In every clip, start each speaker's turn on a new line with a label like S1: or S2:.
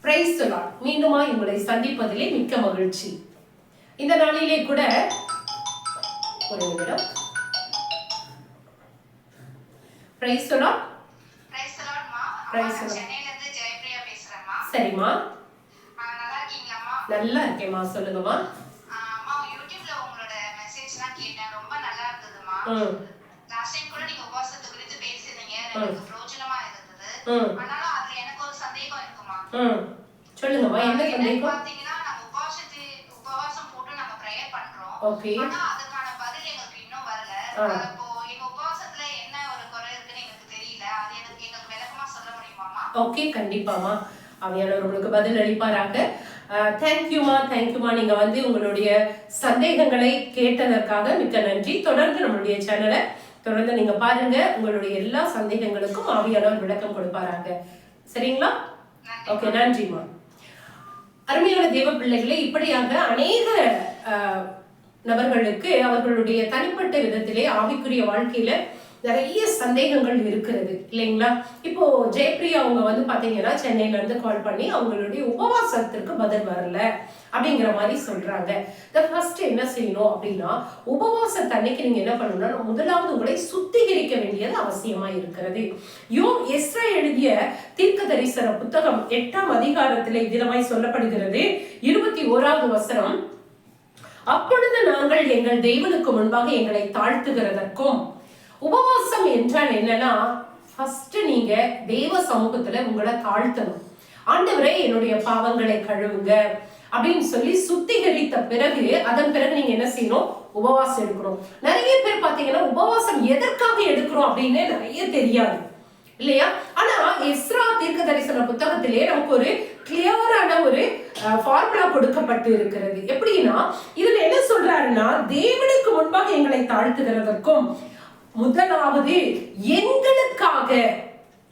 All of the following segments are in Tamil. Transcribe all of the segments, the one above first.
S1: பிரைஸ் மீண்டுமா உங்களை சந்திப்பதிலே மிக்க மகிழ்ச்சி. இந்த நாளிலே கூட ஒரு நிமிடம். பிரைஸ். சரிம்மா.
S2: நல்லா
S1: இருக்கேம்மா சொல்லுங்கம்மா.
S2: லாஸ்ட் டைம் கூட நீங்க உபவாசத்தை குறித்து பேசியிருந்தீங்க. எனக்கு பிரயோஜனமா இருந்தது.
S1: ம்.
S2: ஆனாலும்
S1: ம் சொல்லுங்கம்மா என்ன சந்தேகம்
S2: பாத்தீங்கன்னா, நம்ம உபவாசத்து- உபவாசம் போட்டு நம்ம prayer பண்றோம்.
S1: ஓகே
S2: ஆனா அதுக்கான பதில் எங்களுக்கு இன்னும் வரல.
S1: ஆ.
S2: அப்போ எங்க உபவாசத்துல என்ன ஒரு குறை இருக்குன்னு எங்களுக்கு தெரியல. அது எனக்கு எங்களுக்கு விளக்கமா சொல்ல முடியுமாம்மா?
S1: ஓகே கண்டிப்பாமா அவையானவர் உங்களுக்கு பதில் அளிப்பாராக தேங்க்யூமா தேங்க்யூமா நீங்க வந்து உங்களுடைய சந்தேகங்களை கேட்டதற்காக மிக்க நன்றி தொடர்ந்து நம்மளுடைய சேனலை தொடர்ந்து நீங்க பாருங்க உங்களுடைய எல்லா சந்தேகங்களுக்கும் ஆவியானவர் விளக்கம் கொடுப்பாராக சரிங்களா. ஓகே நன்றிமா அருமையான தேவ பிள்ளைகளை இப்படியாக அநேக நபர்களுக்கு அவர்களுடைய தனிப்பட்ட விதத்திலே ஆவிக்குரிய வாழ்க்கையில நிறைய சந்தேகங்கள் இருக்கிறது இல்லைங்களா? இப்போ ஜெயப்ரியா அவங்க வந்து பாத்தீங்கன்னா சென்னையில இருந்து கால் பண்ணி அவங்களுடைய உபவாசத்திற்கு பதில் வரல அப்படிங்கிற மாதிரி சொல்றாங்க. ஃபர்ஸ்ட் என்ன செய்யணும் அப்படின்னா உபவாசத்தன்னைக்கு நீங்க என்ன பண்ணணும்னா முதலாவது உங்களை சுத்திகரிக்க வேண்டியது அவசியமா இருக்கிறது. யோ எஸ்ரா எழுதிய தீர்க்க தரிசன புத்தகம் எட்டாம் அதிகாரத்திலே தினமாய் சொல்லப்படுகிறது. இருபத்தி ஓராவது வசனம் அப்பொழுது நாங்கள் எங்கள் தெய்வனுக்கு முன்பாக எங்களை தாழ்த்துகிறதற்கும் உபவாசம் என்றால் என்னன்னா ஃபர்ஸ்ட் நீங்க தெய்வ சமூகத்துல உங்களை தாழ்த்தணும். ஆண்டவரே என்னுடைய பாவங்களை கழுவுங்க அப்படின்னு சொல்லி சுத்திகரித்த பிறகு அதன் பிறகு நீங்க என்ன செய்யணும்? உபவாசம் எடுக்கணும். நிறைய பேர் பாத்தீங்கன்னா உபவாசம் எதற்காக எடுக்கிறோம் அப்படின்னு நிறைய தெரியாது. இல்லையா? ஆனா எஸ்ரா தீர்க்க தரிசன புத்தகத்திலே நமக்கு ஒரு கிளியரான ஒரு ஃபார்முலா கொடுக்கப்பட்டு இருக்கிறது. எப்படின்னா இதுல என்ன சொல்றாருன்னா தேவனுக்கு முன்பாக எங்களை தாழ்த்துகிறதற்கும் முதலாவது எங்களுக்காக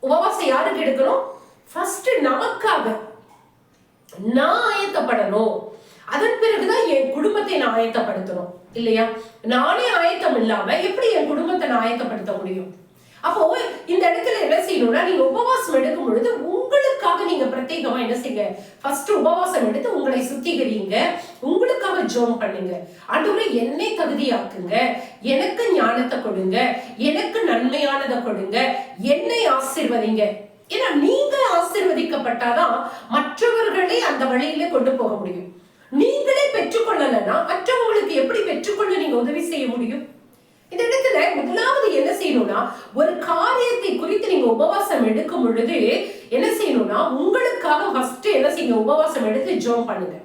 S1: உபவாசம் யாருக்கு எடுக்கணும்? ஃபர்ஸ்ட் நமக்காக. நான் ஆயத்தப்படணும். அதன் பிறகுதான் என் குடும்பத்தை நான் ஆயத்தப்படுத்தணும். இல்லையா? நானே ஆயத்தம் இல்லாம எப்படி என் குடும்பத்தை நான் ஆயத்தப்படுத்த முடியும்? அப்போ இந்த இடத்துல என்ன செய்யணும்னா நீங்க உபவாசம் எடுக்கும் பொழுது உங்களுக்காக நீங்க பிரத்யேகமா என்ன செய்யுங்க? ஃபர்ஸ்ட் உபவாசம் எடுத்து உங்களை சுத்திகரிங்க உங்களுக்காக ஜோம் பண்ணுங்க. ஆண்டவரே என்னை தகுதியாக்குங்க. எனக்கு ஞானத்தை கொடுங்க. எனக்கு நன்மையானதை கொடுங்க. என்னை ஆசீர்வதிங்க. ஏன்னா நீங்க ஆசிர்வதிக்கப்பட்டாதான் மற்றவர்களை அந்த வழியில கொண்டு போக முடியும். நீங்களே பெற்றுக்கொள்ளலைன்னா மற்றவங்களுக்கு எப்படி பெற்றுக்கொள்ள நீங்க உதவி செய்ய முடியும்? முதலாவது என்ன செய்யணும்னா ஒரு காரியத்தை குறித்து நீங்க உபவாசம் எடுக்கும் பொழுது என்ன செய்யணும்னா உங்களுக்காக ஃபர்ஸ்ட் என்ன செய்யுங்க உபவாசம் எடுத்து ஜோம் பண்ணுங்க.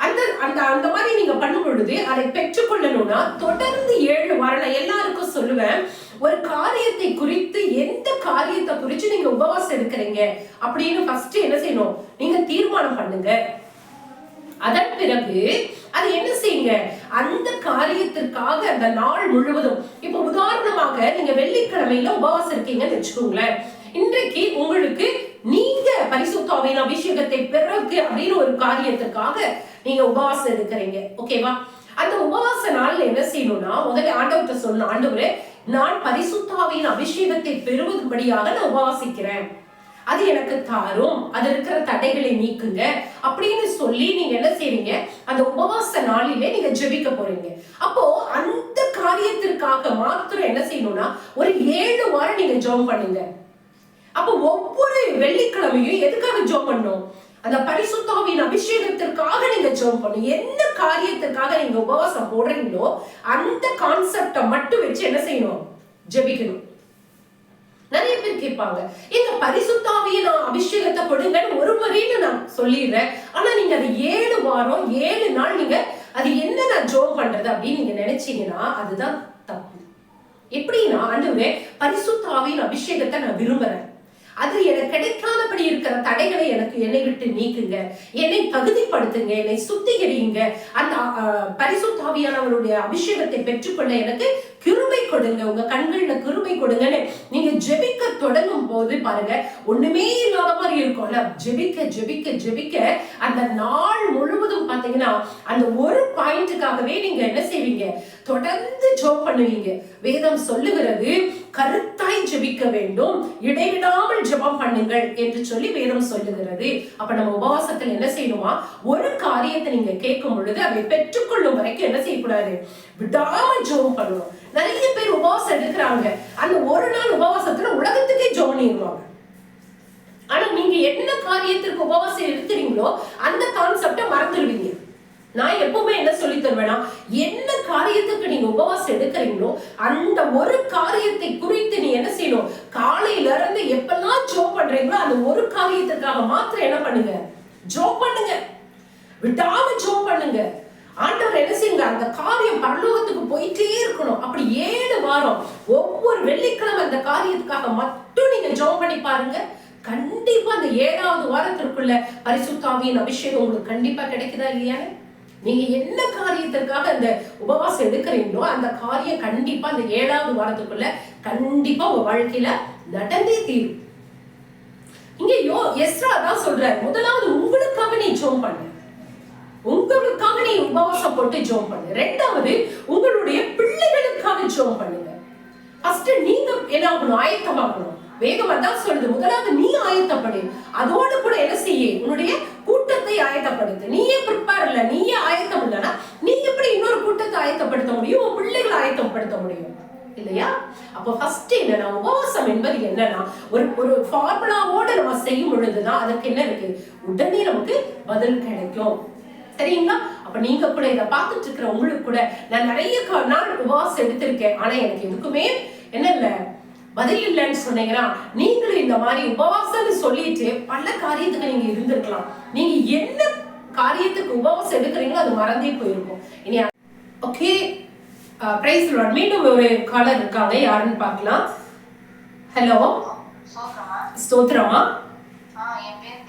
S1: அந்த அந்த அந்த மாதிரி நீங்க பண்ணும் பொழுது அதை பெற்றுக்கொள்ளணும்னா தொடர்ந்து ஏழு வரல எல்லாருக்கும் சொல்லுவேன் ஒரு காரியத்தை குறித்து எந்த காரியத்தை குறித்து நீங்க உபவாசம் எடுக்கிறீங்க அப்படின்னு ஃபர்ஸ்ட் என்ன செய்யணும் நீங்க தீர்மானம் பண்ணுங்க. அதன் பிறகு அது என்ன செய்யுங்க? அந்த காரியத்திற்காக அந்த நாள் முழுவதும். இப்போ உதாரணமாக நீங்க வெள்ளிக்கிழமையில உபவாசம் இருக்கீங்கன்னு வச்சுக்கோங்களேன். இன்றைக்கு உங்களுக்கு நீங்க பரிசுத்தாவின் அபிஷேகத்தை பிறகு அப்படின்னு ஒரு காரியத்துக்காக நீங்க உபவாசம் எடுக்கிறீங்க. ஓகேவா அந்த உபவாச நாள்ல என்ன செய்யணும்னா முதல்ல ஆண்டவர்கிட்ட சொன்ன ஆண்டவரே நான் பரிசுத்தாவின் அபிஷேகத்தை பெறுவதுபடியாக நான் உபவாசிக்கிறேன். அது எனக்கு தாரும். அது இருக்கிற தடைகளை நீக்குங்க. அப்படின்னு சொல்லி நீங்க என்ன செய்றீங்க? அந்த உபவாச நாளிலே நீங்க ஜெபிக்க போறீங்க. அப்போ அந்த காரியத்திற்காக மாத்திரம் என்ன செய்யணும்னா ஒரு ஏழு வாரம் நீங்க ஜோம் பண்ணுங்க. அப்போ ஒவ்வொரு வெள்ளிக்கிழமையும் எதுக்காக ஜோம் பண்ணணும் அந்த பரிசுத்தாவின் அபிஷேகத்திற்காக நீங்க ஜெபம் பண்ணணும் எந்த காரியத்திற்காக நீங்க உபவாசம் போடுறீங்களோ அந்த கான்செப்டை மட்டும் வச்சு என்ன செய்யணும்? ஜெபிக்கணும். நிறைய பேர் கேட்பாங்க எங்க பரிசுத்தாவிய நான் அபிஷேகத்தை கொடுங்கன்னு ஒரு முறைன்னு நான் சொல்லிடுறேன். ஆனா நீங்க அது ஏழு வாரம் ஏழு நாள் நீங்க அது என்ன நான் ஜோம் பண்றது அப்படின்னு நீங்க நினைச்சீங்கன்னா அதுதான் தப்பு. எப்படின்னா ஆண்டவரே பரிசுத்தாவின் அபிஷேகத்தை நான் விரும்புறேன். அது எனக்கு கிடைக்காதபடி இருக்கிற தடைகளை எனக்கு என்னை விட்டு நீக்குங்க. என்னை தகுதிப்படுத்துங்க என்னை சுத்திகரியுங்க. அந்த பரிசுத்தாவியானவருடைய அபிஷேகத்தை பெற்றுக்கொள்ள எனக்கு கிருமை கொடுங்க. உங்க கண்கள்ல கிருமை கொடுங்கன்னு நீங்க தொடங்கும் போது பாருங்க ஒண்ணுமே இல்லாத மாதிரி இருக்கும்ல. ஜெபிக்க ஜெபிக்க ஜெபிக்க அந்த நாள் முழுவதும் பாத்தீங்கன்னா அந்த ஒரு பாயிண்ட்டுக்காகவே நீங்க என்ன செய்வீங்க? தொடர்ந்து ஜோம் பண்ணுவீங்க. வேதம் சொல்லுகிறது கருத்தாய் ஜெபிக்க வேண்டும் இடைவிடாமல் ஜெபம் பண்ணுங்கள் என்று சொல்லி வேதம் சொல்லுகிறது. அப்ப நம்ம உபவாசத்தில் என்ன செய்யணுமா? ஒரு காரியத்தை நீங்க கேட்கும் பொழுது அதை பெற்றுக்கொள்ளும் வரைக்கும் என்ன செய்யக்கூடாது? விடாம ஜெபம் பண்ணணும். நிறைய பேர் உபவாசம் எடுக்கிறாங்க. அந்த ஒரு நாள் உபவாசத்துல உலகத்துக்கே ஜோனிடுவாங்க ஆனா நீங்க என்ன காரியத்திற்கு உபவாசம் எடுக்கிறீங்களோ அந்த கான்செப்டை மறந்துடுவீங்க. நான் எப்பவுமே என்ன சொல்லி தருவேன்னா என்ன காரியத்துக்கு நீங்க உபவாசம் எடுக்கிறீங்களோ அந்த ஒரு காரியத்தை குறித்து நீ என்ன செய்யணும் காலையில இருந்து எப்பெல்லாம் ஜோ பண்றீங்களோ அந்த ஒரு காரியத்துக்காக மாத்திரம் என்ன பண்ணுங்க? ஜோ பண்ணுங்க. விடாம ஜோ பண்ணுங்க. ஆண்டவர் என்ன செய்யுங்க அந்த காரியம் பரலோகத்துக்கு போயிட்டே இருக்கணும். அப்படி ஏழு வாரம் ஒவ்வொரு வெள்ளிக்கிழமை அந்த காரியத்துக்காக மட்டும் நீங்க ஜோ பண்ணி பாருங்க. கண்டிப்பா அந்த ஏழாவது வாரத்திற்குள்ள பரிசுத்தாவியின் அபிஷேகம் உங்களுக்கு கண்டிப்பா கிடைக்குதா இல்லையானே நீங்க என்ன காரியத்திற்காக அந்த உபவாசம் எடுக்கிறீங்களோ அந்த காரியம் கண்டிப்பா அந்த ஏழாவது வாரத்துக்குள்ள கண்டிப்பா உங்க வாழ்க்கையில நடந்தே தீரும். இங்க யோ எஸ்ரா தான் சொல்றாரு முதலாவது உங்களுக்காக நீ ஜோம் பண்ணு. உங்களுக்காக நீ உபவாசம் போட்டு ஜோம் பண்ணு. ரெண்டாவது உங்களுடைய பிள்ளைகளுக்காக ஜோம் பண்ணுங்க. ஃபர்ஸ்ட் நீங்க என்ன ஆகணும் ஆயத்தமாகணும். வேகம் அதான் சொல்லுது. முதலாவது நீ ஆயத்தப்படு. அதோடு கூட என்ன செய்ய? உன்னுடைய கூட்டத்தை ஆயத்தப்படுத்து. நீயே ப்ரிப்பேர் இல்ல நீயே ஆயத்தம் இல்லைன்னா நீ எப்படி இன்னொரு கூட்டத்தை ஆயத்தப்படுத்த முடியும்? உன் பிள்ளைகளை ஆயத்தப்படுத்த முடியும். இல்லையா? அப்போ ஃபர்ஸ்ட் என்னன்னா உபவாசம் என்பது என்னன்னா ஒரு ஒரு ஃபார்முலாவோட நம்ம செய்யும் பொழுதுதான் அதுக்கு என்ன இருக்கு? உடனே நமக்கு பதில் கிடைக்கும். சரிங்களா? அப்ப நீங்க கூட இதை பார்த்துட்டு இருக்கிற உங்களுக்கு கூட நான் நிறைய கா- நாள் உபவாசம் எடுத்திருக்கேன். ஆனா எனக்கு எதுக்குமே என்ன இல்லை? பதில் இல்லைன்னு சொன்னீங்கன்னா நீங்களும் இந்த மாதிரி உபவாசம்னு சொல்லிட்டு பல காரியத்துக்கு நீங்க இருந்திருக்கலாம். நீங்க என்ன காரியத்துக்கு உபவாசம் எடுக்கிறீங்களோ அது மறந்தே போயிருக்கும். இனி ஓகே பிரைஸ் மீண்டும் ஒரு காலர் இருக்காங்க. யாருன்னு பார்க்கலாம். ஹலோ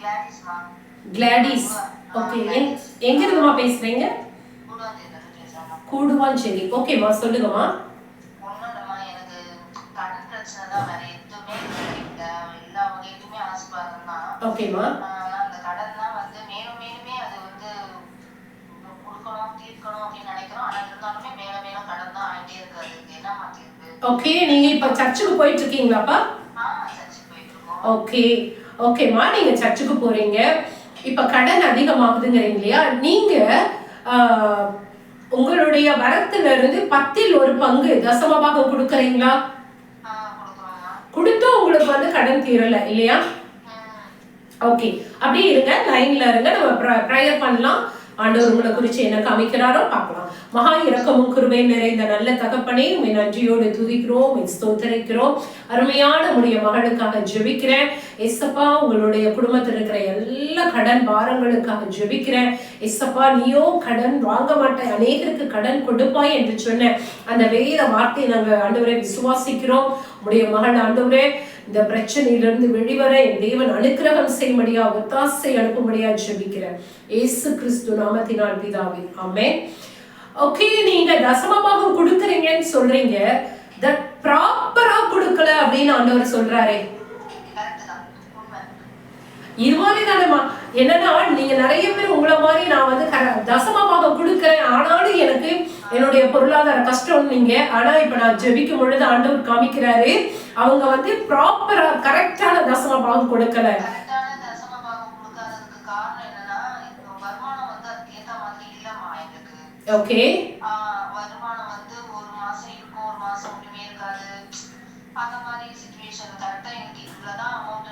S2: கிளாடிஸ்மா
S1: கிளாடிஸ் ஓகே எங்க இருந்துமா பேசுறீங்க?
S2: பேசுறேம்மா
S1: கூடுவாஞ்சேரி. ஓகேம்மா சொல்லுங்கம்மா
S2: ஒன்றும் இல்லைம்மா எனக்கு கடன் பிரச்சனை தான் வேற எதுவுமே இல்லை. எல்லா வகையிலுமே ஆசீர்வாதம் தான்
S1: ஓகேம்மா
S2: ஆனா அந்த கடன் தான் வந்து மேலும் மேலுமே அது வந்து கொடுக்கணும் தீர்க்கணும் அப்படின்னு நினைக்கிறோம். ஆனா இருந்தாலுமே மேல மேல கடன் தான் ஆயிட்டே இருக்கு அதுக்கு என்னம்மா தீர்வு
S1: ஓகே நீங்க இப்ப சர்ச்சுக்கு போயிட்டு இருக்கீங்களாப்பா
S2: ஆ சர்ச்சுக்கு போயிட்டு இருக்கோம்
S1: ஓகே ஓகேம்மா நீங்க சர்ச்சுக்கு போறீங்க. இப்ப கடன் அதிகமாகுதுங்கிறீங்க இல்லையா நீங்க ஆஹ், உங்களுடைய வரத்துல இருந்து பத்தில் ஒரு பங்கு தசமபாகம் கொடுக்கறீங்களா? கொடுத்தும் உங்களுக்கு வந்து கடன் தீரல இல்லையா? ஓகே அப்படியே இருங்க லைன்ல இருங்க. நம்ம ப்ரேயர் பண்ணலாம். ஆண்டவர் உங்களை குறித்து என்ன காமிக்கிறாரோ பார்க்கலாம். மகா இரக்கமும் கிருபை நிறைந்த நல்ல தகப்பனே உண்மை நன்றியோடு துதிக்கிறோம் உம்மை ஸ்தோத்தரிக்கிறோம். அருமையான உடைய மகளுக்காக ஜெபிக்கிறேன். எஸ்ஸப்பா உங்களுடைய குடும்பத்தில் இருக்கிற எல்லா கடன் பாரங்களுக்காக ஜெபிக்கிறேன். எஸ்ஸப்பா நீயோ கடன் வாங்க மாட்டாய் அநேகருக்கு கடன் கொடுப்பாய் என்று சொன்ன அந்த வேத வார்த்தையை நாங்கள் ஆண்டவரை விசுவாசிக்கிறோம். உடைய மகள் ஆண்டவரே இந்த பிரச்சனையிலிருந்து வெளிவர என் தேவன் அனுக்கிரகம் செய்யும்படியா ஒத்தாசை அனுப்பும்படியா ஜெபிக்கிறேன். ஏசு கிறிஸ்து நாமத்தினால் பிதாவே ஆமே ஓகே நீங்க தசமபாகம் கொடுக்குறீங்கன்னு சொல்றீங்க. தட் ப்ராப்பரா கொடுக்கல அப்படின்னு ஆண்டவர் சொல்றாரே.
S2: கரெக்ட்
S1: இது மாதிரி என்னன்னா நீங்க நிறைய பேர் உங்களை மாதிரி நான் வந்து தசமமாக தசமபாகம் கொடுக்குறேன். ஆனாலும் எனக்கு என்னுடைய பொருளாதார கஷ்டம் நீங்க ஆனா இப்ப நான் ஜெபிக்கும் பொழுது ஆண்டவர் காமிக்கிறாரு அவங்க வந்து ப்ராப்பரா கரெக்டான கொடுக்கல.
S2: தசம பாகம் கொடுக்காததுக்கு காரணம் என்னன்னா இப்போ வருமானம் வந்து அதுக்கு ஏத்த மாதிரி இல்லம்மா எங்களுக்கு.
S1: ஓகே
S2: வருமானம் வந்து ஒரு மாசம் இருக்கும் ஒரு மாசம் ஒண்ணுமே இருக்காது. அந்த மாதிரி சுச்சுவேஷன் கரெக்டா எனக்கு இவ்வளவுதான் அமௌண்ட்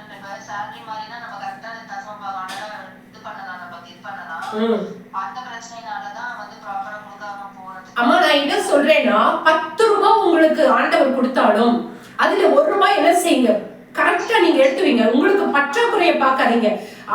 S2: சேலரி மாதிரினா நம்ம கரெக்டா தசம பாகம் இது பண்ணலாம் நம்ம இது பண்ணலாம். அந்த பிரச்சனைனாலதான்
S1: நான் என்ன சொல்றேன்னா பத்து ரூபாய் உங்களுக்கு ஆண்டவர் கொடுத்தாலும் அதுல ஒரு ரூபாய் என்ன செய்யுங்க? கரெக்டா நீங்க எடுத்துவீங்க உங்களுக்கு பற்றாக்குறையை பார்க்காதீங்க.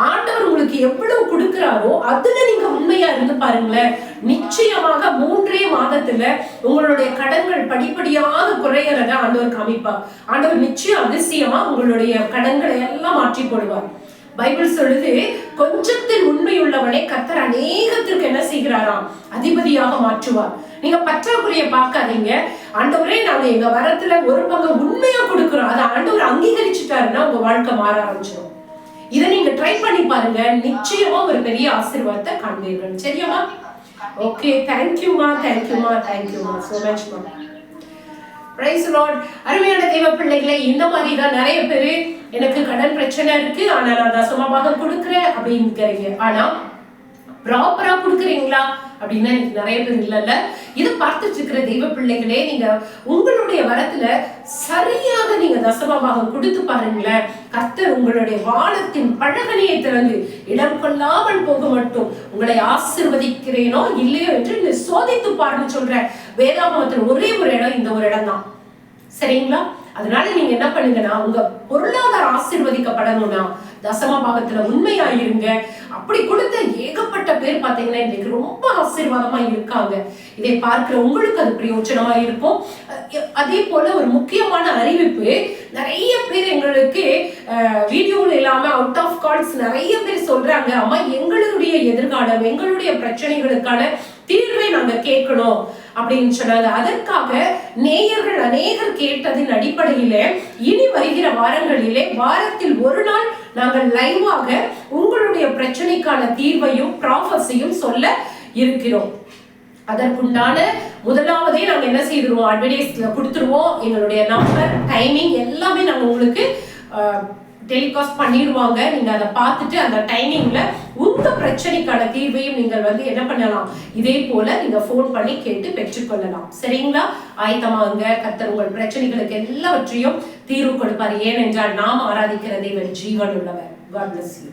S1: ஆண்டவர் உங்களுக்கு எவ்வளவு கொடுக்குறாரோ அதுல நீங்க உண்மையா இருந்து பாருங்களேன். நிச்சயமாக மூன்றே மாதத்துல உங்களுடைய கடன்கள் படிப்படியாக குறையறத ஆண்டவர் காமிப்பார். ஆண்டவர் நிச்சயம் அதிசயமா உங்களுடைய கடன்களை எல்லாம் மாற்றி போடுவார். பைபிள் சொல்லுது கொஞ்சத்தில் உண்மையுள்ளவனை கத்தர் அநேகத்திற்கு என்ன செய்கிறாராம்? அதிபதியாக மாற்றுவார். நீங்க பற்றாக்குறைய பார்க்காதீங்க. ஆண்டவரே நாங்க எங்க வரத்துல ஒரு பங்கு உண்மையா கொடுக்கிறோம். அதை ஆண்டவர் அங்கீகரிச்சுட்டாருன்னா உங்க வாழ்க்கை மாற ஆரம்பிச்சிடும் இதை நீங்க ட்ரை பண்ணி பாருங்க. நிச்சயமா ஒரு பெரிய ஆசீர்வாதத்தை காண்பீர்கள். சரியாமா ஓகே தேங்க்யூமா தேங்க்யூமா தேங்க்யூமா ஸோ மச்மா பிரைஸ் லார்ட் அருமையான தெய்வ பிள்ளைகளை இந்த மாதிரி தான் நிறைய பேர் எனக்கு கடன் பிரச்சனை இருக்கு. ஆனா நான் தசமமாக கொடுக்குறேன் அப்படிங்கிறீங்க. ஆனா ப்ராப்பரா கொடுக்குறீங்களா? அப்படின்னா எனக்கு நிறைய பேர் இல்லைல்ல இது பார்த்துட்டு இருக்கிற தெய்வ பிள்ளைகளே நீங்க உங்களுடைய வரத்துல சரியாக நீங்க தசமமாக கொடுத்து பாருங்களேன். கர்த்தர் உங்களுடைய வானத்தின் பழகனியை திறந்து இடம் கொள்ளாமல் போக மட்டும் உங்களை ஆசிர்வதிக்கிறேனோ இல்லையோ என்று நீ சோதித்து பாருன்னு சொல்ற வேதாகமத்தில் ஒரே ஒரு இடம் இந்த ஒரு இடம் தான் சரிங்களா? அதனால நீங்க என்ன பண்ணுங்கன்னா உங்க பொருளாதாரம் ஆசிர்வதிக்கப்படணும்னா தசம பாகத்துல உண்மையா இருங்க அப்படி கொடுத்த ஏகப்பட்ட பேர் பாத்தீங்கன்னா இன்னைக்கு ரொம்ப ஆசீர்வாதமா இருக்காங்க. இதை பார்க்கிற உங்களுக்கு அது பிரயோஜனமா இருக்கும். அதே போல ஒரு முக்கியமான அறிவிப்பு நிறைய பேர் எங்களுக்கு வீடியோவில் இல்லாம அவுட் ஆஃப் கால்ஸ் நிறைய பேர் சொல்றாங்க. அம்மா எங்களுடைய எதிர்காலம் எங்களுடைய பிரச்சனைகளுக்கான தீர்வை நாங்க கேட்கணும். அப்படின்னு சொன்னாங்க. அதற்காக நேயர்கள் அநேகர் கேட்டதின் அடிப்படையில இனி வருகிற வாரங்களிலே வாரத்தில் ஒரு நாள் நாங்கள் லைவாக உங்களுடைய பிரச்சனைக்கான தீர்வையும் ப்ராஃபஸையும் சொல்ல இருக்கிறோம். அதற்குண்டான முதலாவதே நாங்க என்ன செய்திருவோம்? அட்வர்டைஸ்ல கொடுத்துருவோம். எங்களுடைய நம்பர் டைமிங் எல்லாமே நாங்க உங்களுக்கு டெலிகாஸ்ட் பண்ணிடுவாங்க. நீங்க அதை பார்த்துட்டு அந்த டைமிங்ல உங்க பிரச்சனைக்கான தீர்வையும் நீங்கள் வந்து என்ன பண்ணலாம்? இதே போல நீங்க ஃபோன் பண்ணி கேட்டு பெற்றுக்கொள்ளலாம். சரிங்களா? ஆயத்தமாங்க. கத்தர் உங்கள் பிரச்சனைகளுக்கு எல்லாவற்றையும் தீர்வு கொடுப்பார். ஏனென்றால் நாம் ஆராதிக்கிற தேவன் ஜீவன் உள்ளவர் காட் பிளஸ் யூ